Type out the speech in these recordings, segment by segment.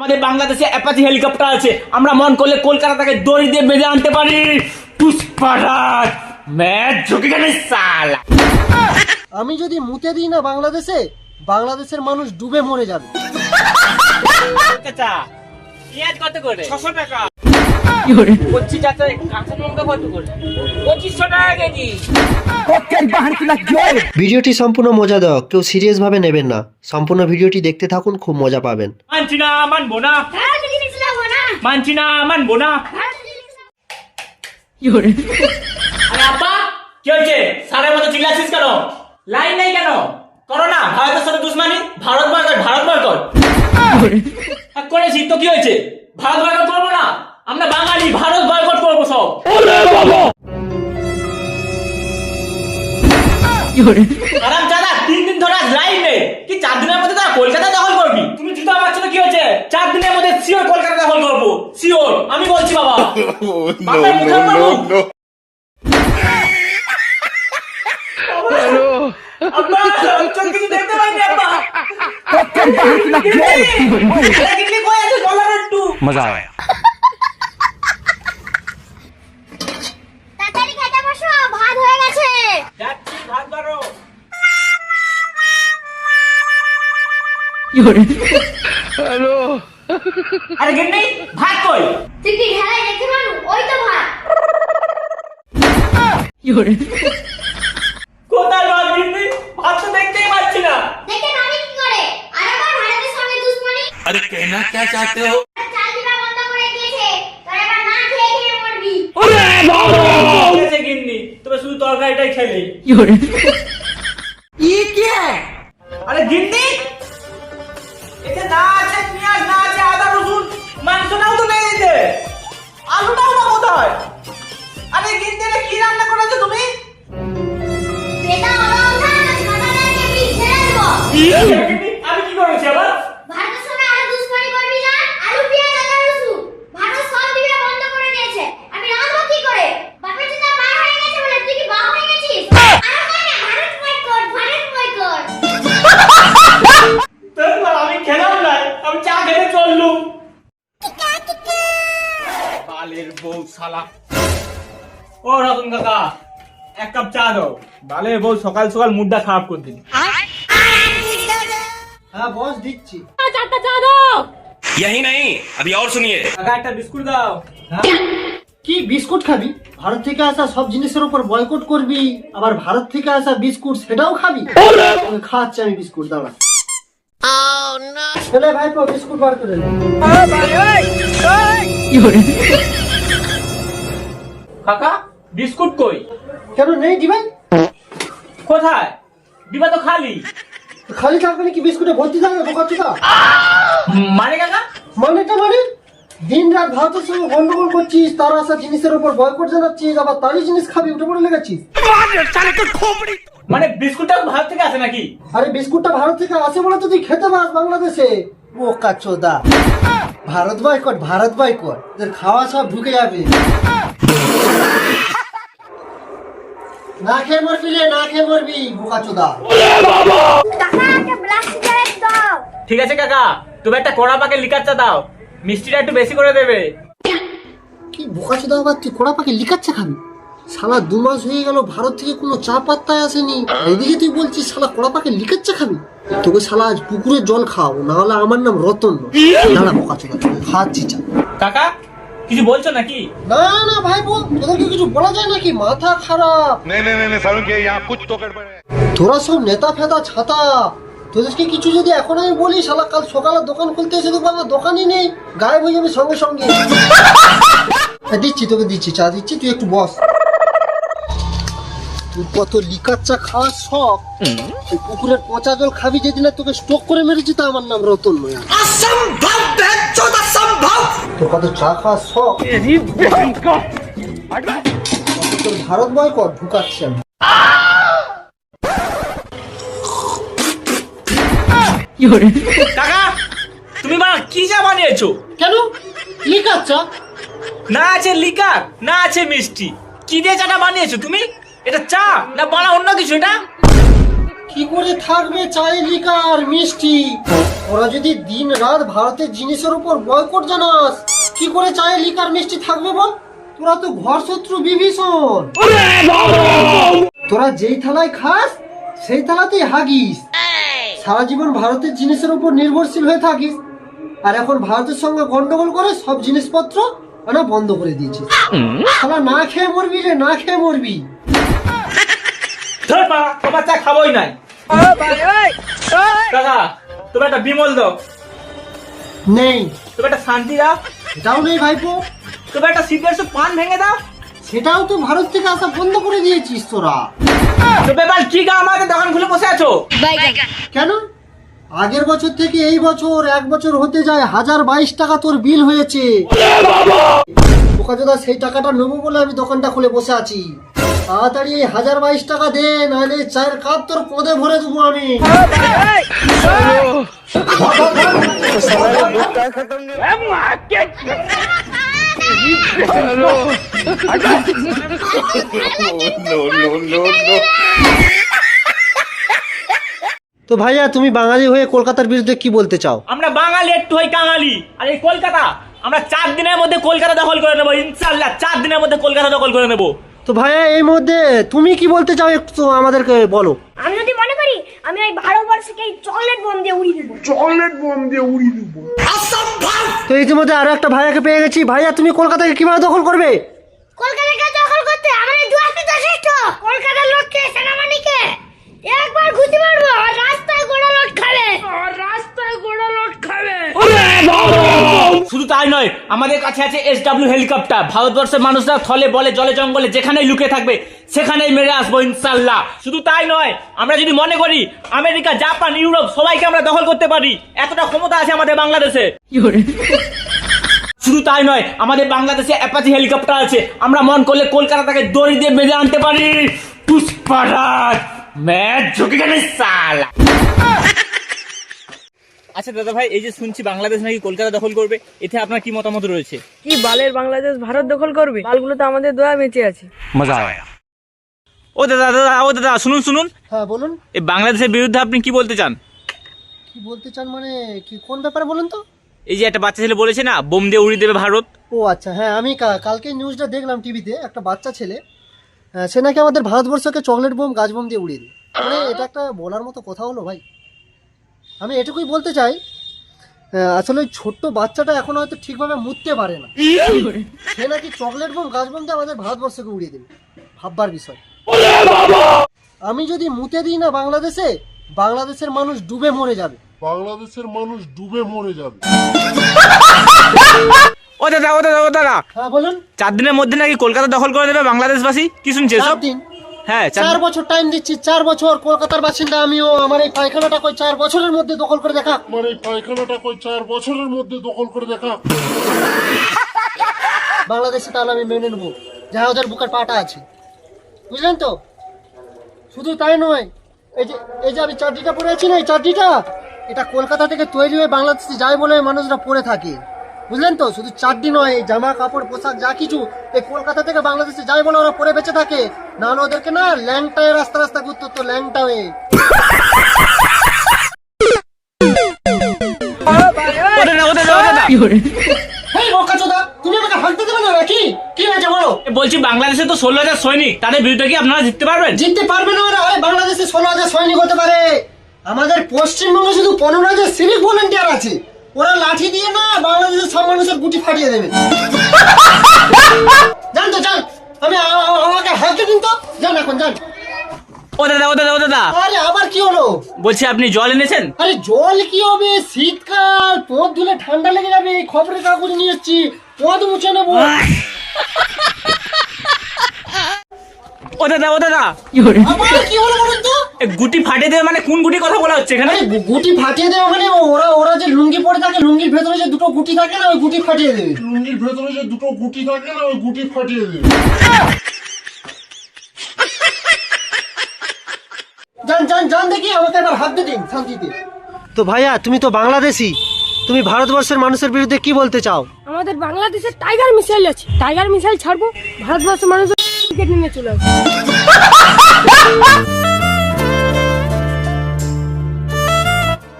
আমাদের বাংলাদেশে Apache helicopter আছে। আমরা মন করলে কলকাতা থেকে দড়ি দিয়ে বেঁধে আনতে পারি। পুষ্পারাজ ম্যাচ ঝুঁকে গেলে সালা। আমি যদি মুতে দিই না বাংলাদেশে বাংলাদেশের মানুষ ডুবে মরে যাবে। চাচা পেঁয়াজ কত করে? ছশো টাকা। ভিডিওটি সম্পূর্ণ মজাদায়ক কেউ সিরিয়াস ভাবে নেবেন না। সম্পূর্ণ ভিডিওটি দেখতে থাকুন খুব মজা পাবেন। মানছি না মানবো না। ভারত জিনিস লাগবো না মানছি না মানবো না। ভারত আরে আব্বা কি হয়েছে? সারের মতো কেন? লাইন নেই কেন? করো না ভারতের সাথে দুশ্মানি ভারত বয়কট ভারত বয়কট করেছি তো কি হয়েছে? ভারত বয়কট করব না? আমরা বাঙালি ভারত বয়কট করব সব। আরাম চাদা তিন দিন ধরে লাইন নেই। কি চার দিনের মধ্যে তারা কলকাতা দখল করবি? তুমি জুতা মারছো তো কি হয়েছে? চার দিনের মধ্যে শিওর কলকাতা দখল করব। শিওর আমি বলছি বাবা। আরে গিন্নি, ভাত কই? তুই কি ঢেলাই দেখতে পারু ওই তো ভাত কোথায় ভাত গিন্নি? ভাত তো দেখতেই পাচ্ছি না। দেখে পাবি কি করে আর আবার ভারতের সঙ্গে দুশ্মনী अरे कहना क्या चाहते हो চাল দিবা বন্ধ চা দাও বালের বউ সকাল সকাল মুডটা খারাপ করে দিন হ্যাঁ বস দিচ্ছি यही नहीं अभी और सुनिए কাকা একটা বিস্কুট দাও হ্যাঁ? কি বিস্কুট খাবি ভারত থেকে আসা সব জিনিসের উপর বয়কট করবি আবার ভারত থেকে আসা বিস্কুট সেটাও খাবি তোকে খাওয়াচ্ছি আমি বিস্কুট দাঁড়া ছেলে ভাই বিস্কুট বার করে নে। কাকা বিস্কুট কই কেন নেই দিবেন কোথায়? ডিবা তো খালি। খালি থাকবে কি বিস্কুটে ভর্তি থাকবে বোকাচ্ছিটা মানে কাকা? মানেটা মানে? দিন রাত ভারতের সঙ্গে গন্ডগোল করছিস তার আসা জিনিসের উপর বয়কট জানাচ্ছিস আবার তারই জিনিস খাবি উঠে পড়ে লেগেছিস। মানে বিস্কুটটা ভারত থেকে আসে নাকি? আরে বিস্কুটটা ভারত থেকে আসে বলে তো তুই খেতে পাস বাংলাদেশে। বোকা চোদা। Bharat boycott Bharat boycott. তোর খাওয়া সব ঢুকে যাবে। না খেয়ে মরবি রে না খেয়ে মরবি বোকা চোদা। কাকা একটা ব্লাক সিগারেট দাও। ঠিক আছে কাকা তুমি একটা কড়া পাকে লিকার চা দাও মিষ্টিটা একটু বেশি করে দেবে। কি বোকা চোদা আবার তুই কোড়া পাখি লিকাচ্ছে খাবি? শালা দু মাস হয়ে গেল ভারত থেকে কোনো চা পাত্তায় আসেনি। এদিকে তুই বলছিস শালা কোড়া পাখি লিকাচ্ছে খাবি? তোকে শালা আজ পুকুরের জল খাও না হলে আমার নাম রতন। দাঁড়া বোকা চোদা খাওয়াচ্ছি চা। কাকা কিছু বলছো নাকি? না না ভাই তোদেরকে কিছু বলা যায় নাকি? মাথা খারাপ। তোরা সব নেতা ফেতা ছাতা। তোদেরকে কিছু যদি এখন আমি বলি শালা কাল সকালে দোকান খুলতে এসে দেখব আমার দোকানই নেই। গায়েব হয়ে যাবে সঙ্গে সঙ্গে। দিচ্ছি তোকে দিচ্ছি চা দিচ্ছি তুই একটু বস। কত লিকার চা খাওয়ার শখ। পুকুরের পচা জল খাবি যেদিন তোকে স্টোক করে মেরেছি তা আমার নাম রতন ময়া তোর কত চা খাওয়ার শখ? তোর ভারত বয়কট ঢুকাচ্ছি আমি কাকা তুমি মা কি চা বানিয়েছো? কেন? লিকার চা? না আছে লিকার না আছে মিষ্টি। কি দিয়ে চাটা বানিয়েছো তুমি? এটা চা না বানা অন্য কিছু এটা? কি করে থাকবে চায়ের লিকার মিষ্টি? ওরা যদি দিন রাত ভারতের জিনিসের উপর বয়কট জানাস কি করে চায়ের লিকার মিষ্টি থাকবে বল? তোরা তো ঘর শত্রু বিভীষণ। তোরা যেই থালায় খাস সেই থালাতেই হাগিস। সারা জীবন ভারতের জিনিসের উপর নির্ভরশীল হয়ে থাকিস। আর এখন ভারতের সঙ্গে গন্ডগোল করে সব জিনিসপত্র আনা বন্ধ করে দিয়েছিস। শালা না খেয়ে মরবি রে না খেয়ে মরবি। ধর পা তোমার চা খাবোই নাই। দাদা তুমি একটা বিমল দাও। নেই। তুমি একটা শান্তি দাও। সেটাও নেই ভাইপো। তুমি একটা সিগারেট পান ভেঙে দাও। সেটাও তো ভারত থেকে আসা বন্ধ করে দিয়েছিস তোরা। তো ব্যাপার কি গা আমাদের দোকান খুলে বসে আছো? কেন? আগের বছর থেকে এই বছর এক বছর হতে যায় হাজার বাইশ টাকা তোর বিল হয়েছে। দাদা সেই টাকাটা নেব বলে আমি দোকানটা খুলে বসে আছি। তাড়াতাড়ি এই হাজার বাইশ টাকা দে, নাহলে চায়ের কাপ তোর পদে ভরে দেবো আমি। তো ভাইয়া, তুমি বাঙালি হয়ে কলকাতার বিরুদ্ধে কি বলতে চাও? আমরা বাঙালি, একটু হই কাঙালি। আর এই কলকাতা আমরা চার দিনের মধ্যে কলকাতা দখল করে নেব ইনশাল্লাহ চার দিনের মধ্যে কলকাতা দখল করে নেব। তো ভাইয়া এই মধ্যে তুমি কি বলতে চাও একটু আমাদেরকে বলো? আমি যদি মনে করি আমি ওই ভারতবর্ষকে এই চকলেট বোম দিয়ে উড়িয়ে দেবো। তো ইতিমধ্যে আরও একটা ভাইয়াকে পেয়ে গেছি। ভাইয়া তুমি কলকাতাকে কীভাবে দখল করবে? কলকাতাকে দখল করতে? আমাদের দুয়ারটি যথেষ্ট কলকাতার লোককে সেনাবাহিনীকে একবার ঘুষি মারবো আর রাস্তায় গোড়া লোট খাবে। আর রাস্তায় গোড়া লোট খাবে শুধু তাই নয় আমাদের কাছে আছে এস ডাব্লিউ হেলিকপ্টার ভারতবর্ষের মানুষরা থলে বলে জলে জঙ্গলে যেখানেই লুকিয়ে থাকবে সেখানেই মেরে আসব ইনশাল্লাহ শুধু তাই নয় আমরা যদি মনে করি আমেরিকা জাপান ইউরোপ সবাইকে আমরা দখল করতে পারি এতটা ক্ষমতা আছে আমাদের বাংলাদেশে। শুধু তাই নয় আমাদের বাংলাদেশে অ্যাপাচি হেলিকপ্টার আছে। আমরা মন করলে কলকাতা থেকে দড়ি দিয়ে বেঁধে আনতে পারি। পুষ্পারাজ ম্যাচ ঝুঁকে গেলে সালা। আচ্ছা দাদা ভাই এই যে শুনছি বাংলাদেশ নাকি কলকাতা দখল করবে এতে আপনার কি মতামত রয়েছে? কি বালের বাংলাদেশ ভারত দখল করবে? বালগুলো তো আমাদের দয়া বেঁচে আছে। মজা ও দাদা দাদা ও দাদা শুনুন শুনুন। হ্যাঁ বলুন। এই বাংলাদেশের বিরুদ্ধে আপনি কি বলতে চান? কি বলতে চান মানে কি কোন ব্যাপারে বলুন তো? এই যে একটা বাচ্চা ছেলে বলেছে না বোম দিয়ে উড়িয়ে দেবে ভারত। ও আচ্ছা হ্যাঁ আমি কালকে নিউজটা দেখলাম টিভিতে একটা বাচ্চা ছেলে। হ্যাঁ, সে নাকি আমাদের ভারতবর্ষকে চকলেট বোম গাছ বোম দিয়ে উড়িয়ে দেবে মানে এটা একটা বলার মতো কথা হলো ভাই। আমি এটুকুই বলতে চাই আসলে ওই ছোট্ট বাচ্চাটা এখন হয়তো ঠিকভাবে মুততে পারে না। সে নাকি চকলেট বোম গাছ বোম দিয়ে আমাদের ভারতবর্ষকে উড়িয়ে দেবে। ভাববার বিষয়। আমি যদি মুতে দিই না বাংলাদেশে বাংলাদেশের মানুষ ডুবে মরে যাবে। বাংলাদেশের মানুষ ডুবে মরে যাবে। ও দাদা ও দাদা ও দাদা। হ্যাঁ বলুন। চার দিনের মধ্যে নাকি কলকাতা দখল করে দেবে বাংলাদেশবাসী? কি শুনছে চার সব দিন। হ্যাঁ চার বছর টাইম দিচ্ছি চার বছর। কলকাতার বাসিন্দা আমিও আমার এই পায়খানাটা কই চার বছরের মধ্যে দখল করে দেখা। মানে এই পায়খানাটা কই চার বছরের মধ্যে দখল করে দেখা। বাংলাদেশে তাহলে আমি মেনে নেব। যা ওদের বুকের পাটা আছে। বুঝলেন তো? শুধু তাই নয় এই যে এই যে আমি চাটনিটা পরে আছি না এই চাটনিটা এটা কলকাতা থেকে তৈরি হয়ে বাংলাদেশে যায় বলে মানুষরা পরে থাকে। বুঝলেন তো? শুধু চাটনি নয় এই জামা কাপড় পোশাক যা কিছু এই কলকাতা থেকে বাংলাদেশে যায় বলে ওরা পরে বেঁচে থাকে। না ওদেরকে না ল্যাংটায় রাস্তা রাস্তা ঘুরতে তো ল্যাংটা হয়ে বলছি বাংলাদেশে তো ষোলো হাজার সৈনিক। তাদের বিরুদ্ধে কি আপনারা জিততে পারবেন? জিততে পারবে না বাংলাদেশে ষোলো হাজার সৈনিক হতে পারে। আমাদের পশ্চিমবঙ্গে শুধু পনেরো হাজার সিভিক ভলেন্টিয়ার আছে। ওরা লাঠি দিয়ে না বাংলাদেশের সব মানুষের গুটি ফাটিয়ে দেবে। জান তো আমি আ- আ- আমাকে হালতে দিন তো? যান এখন যান। ও দাদা ও দাদা ও দাদা। আরে আবার কি হলো? বলছি আপনি জল এনেছেন? আরে জল কি হবে? শীতকাল পথ ধুলে ঠান্ডা লেগে যাবে। খবরের কাগজ নিয়ে এসছি। পথ মুছে নেব। ও দাদা ও দাদা। আবার কি হলো বলুন তো? গুটি ফাটিয়ে দেবে মানে কোন গুটি কথা বলা হচ্ছে এখানে? আরে গু- গুটি ফাটিয়ে দেবে মানে ওরা ওরা যে লুঙ্গি পরে থাকে লুঙ্গির ভেতরে যে দুটো গুটি থাকে না ওই গুটি ফাটিয়ে দেবে। লুঙ্গির ভেতরে যে দুটো গুটি থাকে না ওই গুটি ফাটিয়ে দেবে। যান যান যান দেখি আমাকে এবার হাত দিয়ে দিন শান্তিতে। তো ভাইয়া তুমি তো বাংলাদেশি। তুমি ভারতবর্ষের মানুষের বিরুদ্ধে কি বলতে চাও? আমাদের বাংলাদেশে টাইগার মিসাইল আছে। টাইগার মিসাইল ছাড়বো ভারতবর্ষের মানুষ ক্রিকেট নিয়ে চলে আসবে।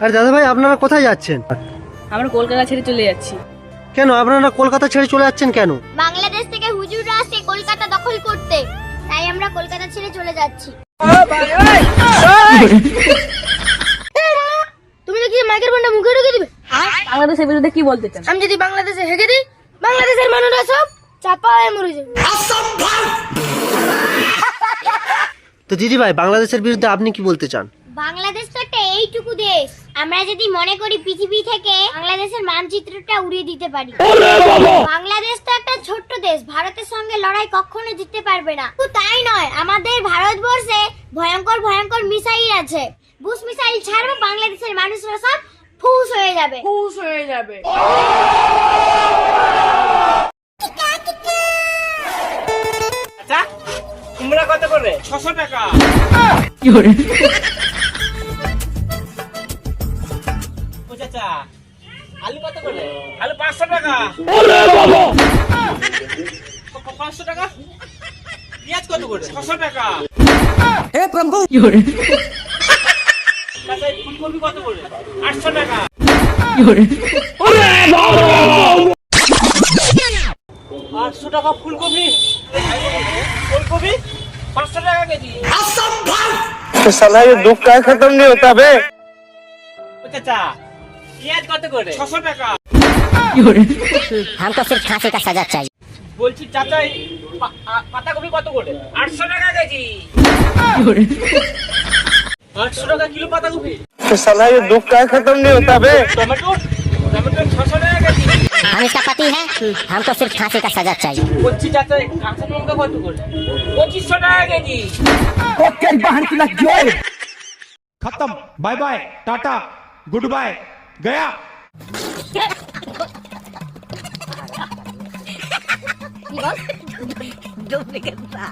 আর দাদা ভাই আপনারা কোথায় যাচ্ছেন? আমরা কলকাতা ছেড়ে চলে যাচ্ছি। কেন? আপনারা কলকাতা ছেড়ে চলে যাচ্ছেন কেন? বাংলাদেশ থেকে হুজুররা আসে কলকাতা দখল করতে। তাই আমরা কলকাতা ছেড়ে চলে যাচ্ছি। তুমি দেখি মাইকের ফোনটা মুখে ঢুকে দিবে? বাংলাদেশের বিরুদ্ধে কি বলতে চান? আমি যদি বাংলাদেশে হেগে দিই বাংলাদেশের মানুষরা সব চাপা হয়ে মরে যাবে। তো দিদি ভাই বাংলাদেশের বিরুদ্ধে আপনি কি বলতে চান? বাংলাদেশ তো একটা এইটুকু দেশ। আমরা যদি মনে করি পৃথিবী থেকে বাংলাদেশের মানচিত্রটা উড়িয়ে দিতে পারি। বাংলাদেশ তো একটা ছোট্ট দেশ ভারতের সঙ্গে লড়াই কখনো জিততে পারবে না। শুধু তাই নয় আমাদের ভারতবর্ষে ভয়ঙ্কর ভয়ঙ্কর মিসাইল আছে। বুশ মিসাইল ছাড়বো বাংলাদেশের মানুষরা সব ফুস হয়ে যাবে। খুশ হয়ে যাবে। আচ্ছা কুমড়া কত করে? ছশো টাকা। চাচা আলু কত করে আলু পাঁচশো টাকা প- পাঁচশো টাকা পেঁয়াজ কত করে ছশো টাকা চাচা, এই ফুলকপি কত করে আটশো টাকা আটশো টাকা ফুলকপি ফুলকপি পাঁচশো টাকা কেজি সালা ये दुख का खत्म नहीं होता बे ও চাচা পেঁয়াজ কত করে ছশো টাকা हमको सिर्फ फांसी का सजा चाहिए বলছি চাচা এই পা- আ- পাতাকপি কত করে আটশো টাকা কেজি আটশো টাকা কিলো পাতাকপি साला ये दुख का खत्म नहीं होता बे টমেটো টমেটো ছশো টাকা কেজি हम इसका पति है हमको सिर्फ फांसी का सजा चाहिए বলছি চাচা এই কাঁচা লঙ্কা কত করে পঁচিশশো টাকা কেজি खत्म bye bye tata good bye गया डुप्लीकेट था